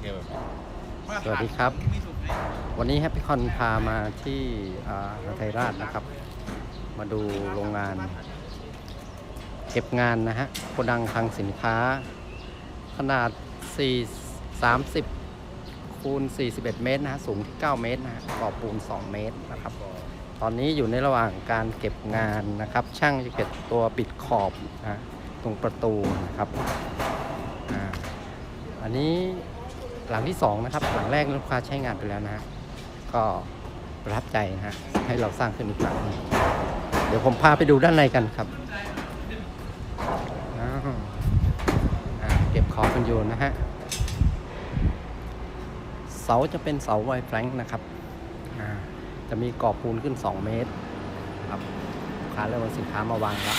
เคแบบนี้สวัสดีครับ วันนี้แฮปปี้คอนพามาที่อ่าไทยราชนะครับ มาดูโรงงาน เก็บงานนะฮะโกดังคลังสินค้า ขนาด 4 30คูณ41 เมตรนะฮะสูงที่ 9 เมตรนะฮะก่อปูน 2 เมตรนะครับ ตอนนี้อยู่ในระหว่างการเก็บงานนะครับ ช่างจะเก็บตัวปิดขอบนะตรงประตูนะครับอาอันนี้ หลังที่สองนะครับหลังแรกลูกค้าใช้งานไปแล้วนะก็ประทับใจนะฮะให้เราสร้างขึ้นอีกหลังหนึ่งเดี๋ยวผมพาไปดูด้านในกันครับอ้าวอ่าเก็บขอบกันอยู่นะฮะเสาจะเป็นเสาไวแฟลงก์นะครับจะมีกรอบปูนขึ้น 2 เมตรครับลูกค้าเริ่มเอาสินค้ามาวางแล้ว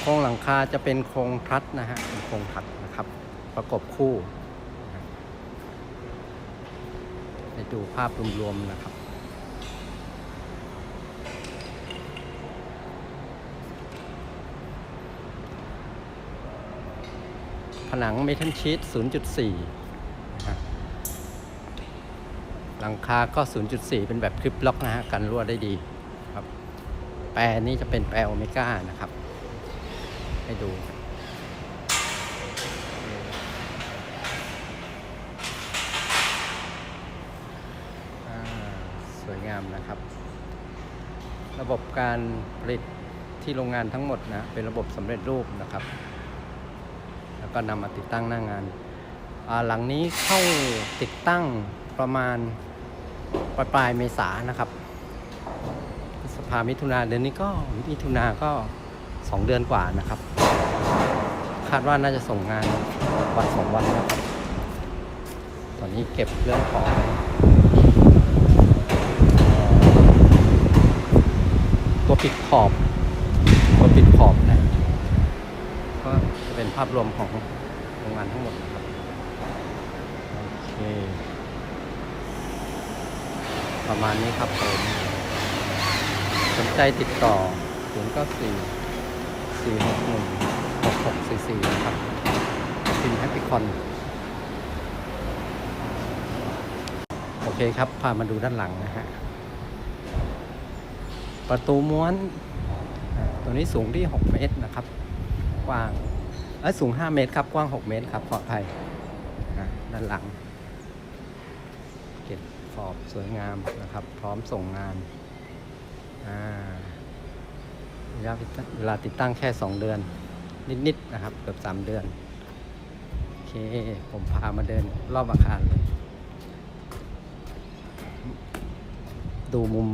โครงหลังคาจะเป็นโครงทัดนะฮะเป็นโครงถักนะครับ ประกบคู่นะ ให้ดูภาพรวมๆนะครับ ผนังเมทัลชีต0.4นะหลังคาก็ 0.4 เป็นแบบคลิปล็อกนะฮะ กันรั่วได้ดีครับ แปรนี้จะเป็นแปรโอเมก้านะครับ ให้ดูามนะครับ ระบบการผลิตที่โรงงานทั้งหมดนะเป็นระบบสำเร็จรูปนะครับ แล้วก็นำมาติดตั้งหน้างาน หลังนี้เข้าติดตั้งประมาณปลายปลายเมษานะครับพฤษภามิถุนาเดือนนี้ก็มิถุนาก็สองเดือนกว่านะครับ คาดว่าน่าจะส่งงานวันสองวันนะครับ ตอนนี้เก็บเรื่องของเอ่อ ตัวปิดขอบ ตัวปิดขอบนะก็จะเป็นภาพรวมของโรงงานทั้งหมดนะครับโอเคประมาณนี้ครับผมสนใจติดต่อ 0 9 4 4 6 1 6 6 4 4 นะครับพิมพ์แฮปปี้คอนโอเคครับ พามาดูด้านหลังนะฮะ ประตูม้วน ตัวนี้สูงที่ 6 เมตรนะครับ กว้างเอ้สูง 5 เมตรครับ กว้าง 6 เมตรครับปลอดภัยด้านหลัง เก็บขอบสวยงามนะครับ พร้อมส่งงานระยะเวลาติดตั้งแค่ 2 เดือน นิด ๆ นะครับ เกือบ 3 เดือน โอเค ผมพามาเดินรอบอาคารเลย ดูมุม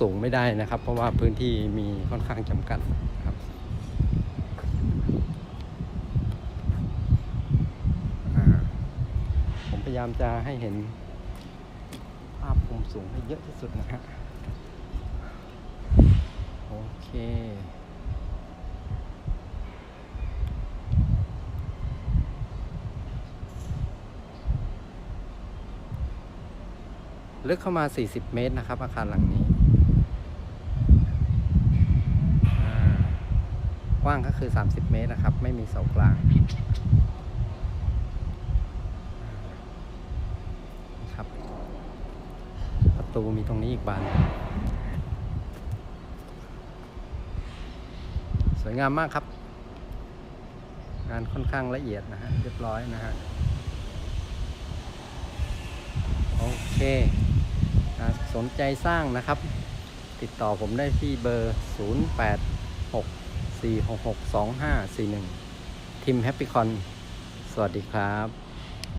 สูงไม่ได้นะครับ เพราะว่าพื้นที่มีค่อนข้างจำกัดครับผมพยายามจะให้เห็นภาพมุมสูงให้เยอะที่สุดนะฮะโอเค ลึกเข้ามา 40 เมตรนะครับ อาคารหลังนี้ กว้างก็คือ 30 เมตรนะครับ ไม่มีเสากลางครับ ประตูมีตรงนี้อีกบาน สวยงามมากครับ งานค่อนข้างละเอียดนะฮะ เรียบร้อยนะฮะ โอเค สนใจสร้างนะครับ ติดต่อผมได้ที่เบอร์ 086 466 2541 ทีมแฮปปี้คอน สวัสดีครับ